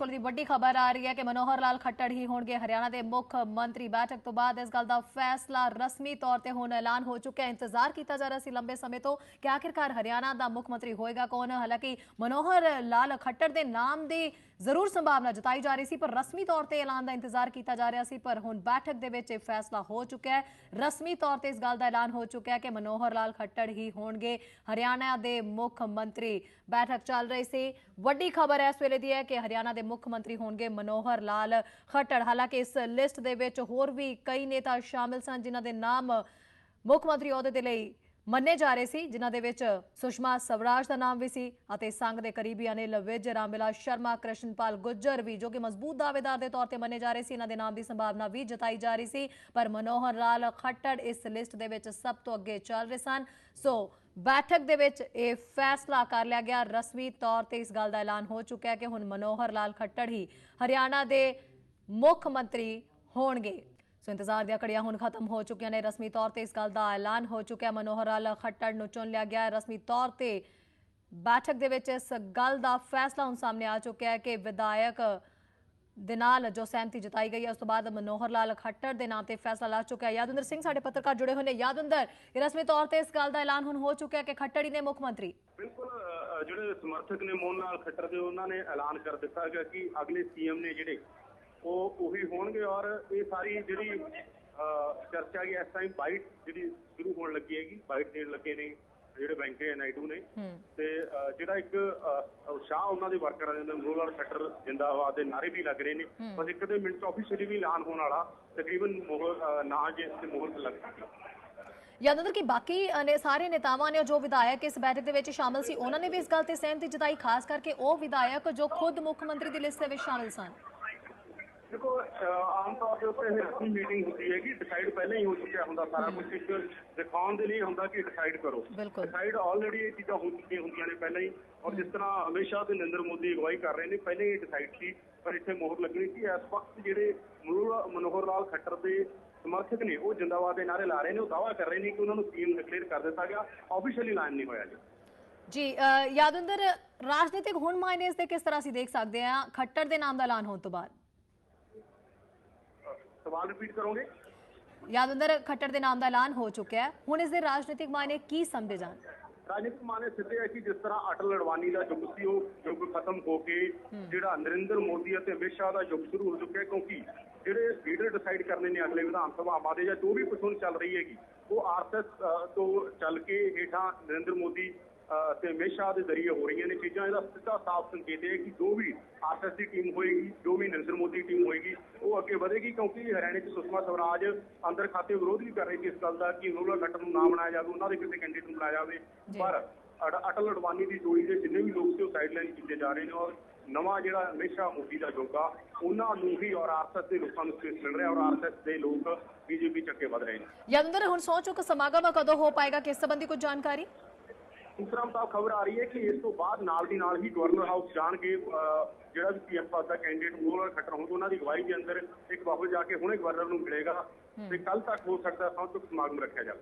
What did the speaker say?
ਕੋਲ ਦੀ ਵੱਡੀ ਖਬਰ ਆ ਰਹੀ ਹੈ ਕਿ ਮਨੋਹਰ ਲਾਲ ਖੱਟੜ ਹੀ ਹੋਣਗੇ ਹਰਿਆਣਾ ਦੇ ਮੁੱਖ ਮੰਤਰੀ। ਬੈਠਕ ਤੋਂ ਬਾਅਦ ਇਸ ਗੱਲ ਦਾ ਫੈਸਲਾ ਰਸਮੀ ਤੌਰ ਤੇ ਹੁਣ ਐਲਾਨ ਹੋ ਚੁੱਕਿਆ ਹੈ। ਇੰਤਜ਼ਾਰ ਕੀਤਾ ਜਾ ਰਿਹਾ ਸੀ ਲੰਬੇ ਸਮੇਂ ਤੋਂ ਕਿ ਆਖਿਰਕਾਰ ਹਰਿਆਣਾ ਦਾ ਮੁੱਖ ਮੰਤਰੀ ਹੋਏਗਾ ਕੌਣ? ਹਾਲਾਂਕਿ ਮਨੋਹਰ ਲਾਲ ਖੱਟੜ ਦੇ ਨਾਮ ਦੀ ਜ਼ਰੂਰ ਸੰਭਾਵਨਾ ਜਤਾਈ ਜਾ ਰਹੀ ਸੀ, ਪਰ ਰਸਮੀ ਤੌਰ ਤੇ ਐਲਾਨ ਦਾ ਇੰਤਜ਼ਾਰ ਕੀਤਾ ਜਾ ਰਿਹਾ ਸੀ, ਪਰ ਹੁਣ ਬੈਠਕ ਦੇ ਵਿੱਚ ਇਹ ਫੈਸਲਾ ਹੋ ਚੁੱਕਿਆ ਹੈ। ਰਸਮੀ ਤੌਰ ਤੇ ਇਸ ਗੱਲ ਦਾ ਐਲਾਨ ਹੋ ਚੁੱਕਿਆ ਹੈ ਕਿ ਮਨੋਹਰ ਲਾਲ ਖੱਟੜ ਹੀ ਹੋਣਗੇ। ਹਰਿਆਣਾ ਦੇ ਮੁੱਖ ਮੰਤਰੀ ਬੈਠਕ ਚੱਲ ਰਹੀ ਸੀ। ਵੱਡੀ ਖਬਰ ਇਸ ਵੇਲੇ ਦੀ ਹੈ ਕਿ ਹਰਿਆਣਾ ਦੇ ਮੁੱਖ ਮੰਤਰੀ ਹੋਣਗੇ ਮਨੋਹਰ ਲਾਲ ਖੱਟੜ। ਹਾਲਾਂਕਿ ਇਸ ਲਿਸਟ ਦੇ ਵਿੱਚ ਹੋਰ ਵੀ ਕਈ ਨੇਤਾ ਸ਼ਾਮਿਲ ਸਨ, ਜਿਨ੍ਹਾਂ ਦੇ ਨਾਮ ਮੁੱਖ ਮੰਤਰੀ ਅਹੁਦੇ ਦੇ ਲਈ ਮੰਨੇ ਜਾ ਰਹੇ ਸੀ, ਜਿਨ੍ਹਾਂ ਦੇ ਵਿੱਚ ਸੁਸ਼ਮਾ ਸਵਰਾਜ ਦਾ ਨਾਮ ਵੀ ਸੀ ਅਤੇ ਸੰਘ ਦੇ ਕਰੀਬੀ ਅਨਿਲ ਵਿਜ ਰਾਮਿਲਾ ਸ਼ਰਮਾ, ਕ੍ਰਿਸ਼ਨਪਾਲ ਗੁੱਜਰ ਵੀ, ਜੋ ਕਿ ਮਜ਼ਬੂਤ ਦਾਅਵੇਦਾਰ ਦੇ ਤੌਰ ਤੇ ਮੰਨੇ ਜਾ ਰਹੇ ਸੀ, ਇਹਨਾਂ ਦੇ ਨਾਮ ਦੀ ਸੰਭਾਵਨਾ ਵੀ ਜਤਾਈ ਜਾ ਰਹੀ ਸੀ, ਪਰ ਮਨੋਹਰ ਲਾਲ ਖੱਟੜ ਇਸ ਲਿਸਟ ਦੇ ਵਿੱਚ ਸਭ ਤੋਂ ਅੱਗੇ ਚੱਲ ਰਹੇ ਸਨ। ਸੋ ਬੈਠਕ ਦੇ ਵਿੱਚ ਇਹ ਫੈਸਲਾ ਕਰ ਲਿਆ ਗਿਆ। ਰਸਮੀ ਤੌਰ ਤੇ ਇਸ ਗੱਲ ਦਾ ਐਲਾਨ ਹੋ ਚੁੱਕਿਆ ਹੈ ਕਿ ਹੁਣ ਮਨੋਹਰ ਲਾਲ ਖੱਟੜ ਹੀ ਹਰਿਆਣਾ ਦੇ ਮੁੱਖ ਮੰਤਰੀ ਹੋਣਗੇ। ਸੋ ਇੰਤਜ਼ਾਰ ਦੀਆਂ ਘੜੀਆਂ ਹੁਣ ਖਤਮ ਹੋ ਚੁੱਕੀਆਂ ਨੇ। ਰਸਮੀ ਤੌਰ ਤੇ ਇਸ ਗੱਲ ਦਾ ਐਲਾਨ ਹੋ ਚੁੱਕਿਆ। ਮਨੋਹਰ ਲਾਲ ਖੱਟੜ ਨੂੰ ਚੁਣ ਲਿਆ ਗਿਆ। ਰਸਮੀ ਤੌਰ ਤੇ ਬੈਠਕ ਦੇ ਵਿੱਚ ਇਸ ਗੱਲ ਦਾ ਫੈਸਲਾ ਹੁਣ ਸਾਹਮਣੇ ਆ ਚੁੱਕਿਆ ਹੈ ਕਿ ਵਿਧਾਇਕ ਦੇ ਨਾਲ ਜੋ ਸਹਿਮਤੀ ਜਤਾਈ ਗਈ ਹੈ, ਉਸ ਤੋਂ ਬਾਅਦ ਮਨੋਹਰ ਲਾਲ ਖੱਟੜ ਦੇ ਨਾਮ ਤੇ ਫੈਸਲਾ ਲਾ ਚੁੱਕਾ ਯਾਦਵਿੰਦਰ ਸਿੰਘ, ਸਾਡੇ ਪੱਤਰਕਾਰ ਜੁੜੇ ਹੋਏ ਨੇ। ਯਾਦਵਿੰਦਰ ਰਸਮੀ ਤੌਰ ਤੇ ਇਸ ਗੱਲ ਦਾ ਐਲਾਨ ਹੁਣ ਹੋ ਚੁੱਕਿਆ ਕਿ ਖੱਟੜ ਨੇ ਮੁੱਖ ਮੰਤਰੀ ਬਿਲਕੁਲ ਜਿਹੜੇ ਸਮਰਥਕ ਨੇ ਮੋਹਨ ਲਾਲ ਖੱਟਰ ਦੇ, ਉਹਨਾਂ ਨੇ ਐਲਾਨ ਕਰ ਦਿੱਤਾ ਗਿਆ ਕਿ ਅਗਲੇ ਸੀਐਮ ਨੇ ਜਿਹੜੇ ਉਹ ਉਹੀ ਹੋਣਗੇ ਔਰ ਇਹ ਸਾਰੀ ਜਿਹੜੀ ਚਰਚਾ ਹੈ ਇਸ ਟਾਈਮ ਬਾਈਟ ਜਿਹੜੀ ਸ਼ੁਰੂ ਹੋਣ ਲੱਗੀ ਹੈਗੀ ਬਾਈਟ ਦੇਣ ਲੱਗੇ ਨੇ ਜਿਹੜੇ ਵੈਂਕਈਆ ਨਾਇਡੂ ਨੇ। ਤੇ ਜਿਹੜਾ ਇੱਕ ਉਤਸ਼ਾਹ ਉਹਨਾਂ ਦੇ ਵਰਕਰਾਂ ਦੇ ਅੰਦਰ ਲਾਲ ਖੱਟਰ ਜਿੰਦਾਬਾਦ ਦੇ ਨਾਰੇ ਵੀ ਲੱਗ ਰਹੇ ਨੇ। ਬਸ ਇੱਕ ਦੇ ਮਿੰਟ ਆਫੀਸ਼ੀਅਲੀ ਵੀ ਐਲਾਨ ਹੋਣ ਵਾਲਾ ਤਕਰੀਬਨ ਨਾਂ ਜੇ ਇਸ ਤੇ ਮੋਹਰ ਲੱਗ ਚੁੱਕੀ ਯਾਦਵਿੰਦਰ ਕਿ ਬਾਕੀ ਨੇ ਸਾਰੇ ਨੇਤਾਵਾਂ ਨੇ ਜੋ ਵਿਧਾਇਕ ਇਸ ਬੈਠਕ ਦੇ ਵਿੱਚ ਸ਼ਾਮਲ ਸੀ ਉਹਨਾਂ ਨੇ ਵੀ ਇਸ ਗੱਲ ਤੇ ਸਹਿਮਤੀ ਜਤਾਈ ਖਾਸ ਕਰਕੇ ਉਹ ਵਿਧਾਇਕ ਜੋ ਖੁਦ ਮੁੱਖ ਮੰਤਰੀ ਦੀ ਲਿਸਟ ਦੇ ਵਿੱਚ ਸ਼ਾਮਲ ਸਨ। ਦੇਖੋ ਆਮ ਤੌਰ ਦੇ ਉੱਤੇ ਰਸਮੀ ਮੀਟਿੰਗ ਹੁੰਦੀ ਹੈ ਕਿ ਡਿਸਾਈਡ ਪਹਿਲਾਂ ਹੀ ਹੋ ਚੁੱਕਿਆ ਹੁੰਦਾ ਸਾਰਾ ਕੁਝ ਇੱਕ ਦਿਖਾਉਣ ਦੇ ਲਈ ਹੁੰਦਾ ਕਿ ਡਿਸਾਈਡ ਕਰੋ। ਡਿਸਾਈਡ ਆਲਰੇਡੀ ਇਹ ਚੀਜ਼ਾਂ ਹੋ ਚੁੱਕੀਆਂ ਹੁੰਦੀਆਂ ਨੇ ਪਹਿਲਾਂ ਹੀ ਔਰ ਜਿਸ ਤਰ੍ਹਾਂ ਹਮੇਸ਼ਾ ਤੇ ਨਰਿੰਦਰ ਮੋਦੀ ਅਗਵਾਈ ਕਰ ਰਹੇ ਨੇ ਪਹਿਲਾਂ ਹੀ ਡਿਸਾਈਡ ਸੀ ਪਰ ਇੱਥੇ ਮੋਹਰ ਲੱਗਣੀ ਸੀ। ਇਸ ਵਕਤ ਜਿਹੜੇ ਮਨੋਹਰ ਮਨੋਹਰ ਲਾਲ ਖੱਟਰ ਦੇ ਸਮਰਥਕ ਨੇ ਉਹ ਜਿੰਦਾਬਾਦ ਦੇ ਨਾਰੇ ਲਾ ਰਹੇ ਨੇ ਉਹ ਦਾਅਵਾ ਕਰ ਰਹੇ ਨੇ ਕਿ ਉਹਨਾਂ ਨੂੰ ਸੀਐਮ ਡਿਕਲੇਅਰ ਕਰ ਦਿੱਤਾ ਗਿਆ। ਆਫੀਸ਼ੀਅਲੀ ਐਲਾਨ ਨਹੀਂ ਹੋਇਆ ਜੀ। ਜੀ ਯਾਦਵਿੰਦਰ ਰਾਜਨੀਤਿਕ ਹੁਣ ਮਾਇਨੇ ਇਸ ਦੇ ਕਿਸ ਤਰ੍ਹਾਂ ਅਸੀਂ ਦੇਖ ਸਕਦੇ ਹਾਂ? ਖੱਟੜ ਦੇ ਨਾਮ ਦਾ ਐਲਾਨ ਹੋਣ ਤੋਂ ਬਾਅਦ। ਸਵਾਲ ਰਿਪੀਟ ਕਰੋਗੇ ਯਾਦਵਿੰਦਰ ਖੱਟੜ ਦੇ ਨਾਮ ਦਾ ਐਲਾਨ ਹੋ ਚੁੱਕਿਆ ਹੈ ਹੁਣ ਇਸ ਦੇ ਰਾਜਨੀਤਿਕ ਮਾਇਨੇ ਕੀ ਸਮਝੇ ਜਾਣ ਰਾਜਨੀਤਿਕ ਮਾਨੇ ਸਿੱਧੇ ਹੈ ਕਿ ਜਿਸ ਤਰ੍ਹਾਂ ਅਟਲ ਅਡਵਾਨੀ ਦਾ ਯੁੱਗ ਸੀ ਉਹ ਯੁੱਗ ਖਤਮ ਹੋ ਕੇ ਜਿਹੜਾ ਨਰਿੰਦਰ ਮੋਦੀ ਅਤੇ ਅਮਿਤ ਸ਼ਾਹ ਦਾ ਯੁੱਗ ਸ਼ੁਰੂ ਹੋ ਚੁੱਕਿਆ ਕਿਉਂਕਿ ਜਿਹੜੇ ਲੀਡਰ ਡਿਸਾਈਡ ਕਰਨੇ ਨੇ ਅਗਲੇ ਵਿਧਾਨ ਸਭਾਵਾਂ ਦੇ ਜਾਂ ਜੋ ਵੀ ਕੁਝ ਹੁਣ ਚੱਲ ਰਹੀ ਹੈਗੀ ਉਹ ਆਰਐਸਐਸ ਤੋਂ ਚੱਲ ਕੇ ਹੇਠਾਂ ਨਰਿੰਦਰ ਮੋਦੀ ਤੇ ਸ਼ਾਹ ਦੇ ਜ਼ਰੀਏ ਹੋ ਰਹੀਆਂ ਨੇ ਚੀਜ਼ਾਂ। ਇਹਦਾ ਸਿੱਧਾ ਸਾਫ਼ ਸੰਕੇਤ ਹੈ ਕਿ ਜੋ ਵੀ ਆਰਐਸਐਸ ਦੀ ਟੀਮ ਹੋਏਗੀ ਜੋ ਵੀ ਨਰਿੰਦਰ ਮੋਦੀ ਟੀਮ ਹੋਏਗੀ ਉਹ ਅੱਗੇ ਵਧੇਗੀ ਕਿਉਂਕਿ ਹਰਿਆਣੇ 'ਚ ਸੁਸ਼ਮਾ ਸਵਰਾਜ ਅੰਦਰ ਖਾਤੇ ਵਿਰੋਧ ਵੀ ਕਰ ਰਹੀ ਸੀ ਇਸ ਗੱਲ ਦਾ ਕਿ ਨੂਰਲਾ ਖੱਟਰ ਨੂੰ ਨਾ ਬਣਾਇਆ ਜਾਵੇ ਉਹਨਾਂ ਦੇ ਕਿਸੇ ਕੈਂਡੀਡੇਟ ਨੂੰ ਬਣਾਇਆ ਜਾਵੇ। ਪਰ ਅਟਲ ਅਡਵਾਨੀ ਦੀ ਜੋੜੀ ਦੇ ਜਿੰਨੇ ਵੀ ਲੋਕ ਸੀ ਉਹ ਸਾਈਡਲਾਈਨ ਕੀਤੇ ਜਾ ਰਹੇ ਨੇ ਔਰ ਨਵਾਂ ਜਿਹੜਾ ਹਮੇਸ਼ਾ ਮੋਦੀ ਦਾ ਜੋਗਾ ਉਹਨਾਂ ਨੂੰ ਹੀ ਔਰ ਆਰਐਸਐਸ ਦੇ ਲੋਕਾਂ ਨੂੰ ਸਪੇਸ ਮਿਲ ਰਿਹਾ ਔਰ ਆਰਐਸਐਸ ਦੇ ਲੋਕ ਬੀਜੇਪੀ ਚੱਕੇ ਵਧ ਰਹੇ ਨੇ। ਯਾਦਵਿੰਦਰ ਹੁਣ ਸਹੁੰ ਚੁੱਕ ਸਮਾਗਮ ਕਦੋਂ ਹੋ ਪਾਏਗਾ? ਕਿਸ ਸੰਬੰਧੀ ਕੁਝ ਜਾਣਕਾਰੀ? ਦੂਸਰਾ ਮੁਤਾਬਕ ਖਬਰ ਆ ਰਹੀ ਹੈ ਕਿ ਇਸ ਤੋਂ ਬਾਅਦ ਨਾਲ ਦੀ ਨਾਲ ਹੀ ਗਵਰਨਰ ਹਾਊਸ ਜਾਣਗੇ ਜਿਹੜਾ ਵੀ ਪੀਐਮ ਪਦ ਦਾ ਕੈਂਡੀਡੇਟ ਮੋਹਰ ਖੱਟਰ ਹੋਊਗਾ ਉਹਨਾਂ ਦੀ ਅਗਵਾਈ ਦੇ ਅੰਦਰ ਇੱਕ ਬਾਬੂ ਜਾ ਕੇ ਹੁਣੇ ਗਵਰਨਰ ਨੂੰ ਮਿਲੇਗਾ ਤੇ ਕੱਲ ਤੱਕ ਹੋ ਸਕਦਾ ਸਭ ਤੋਂ ਸਮਾਗਮ ਰੱਖਿਆ ਜਾਵੇ।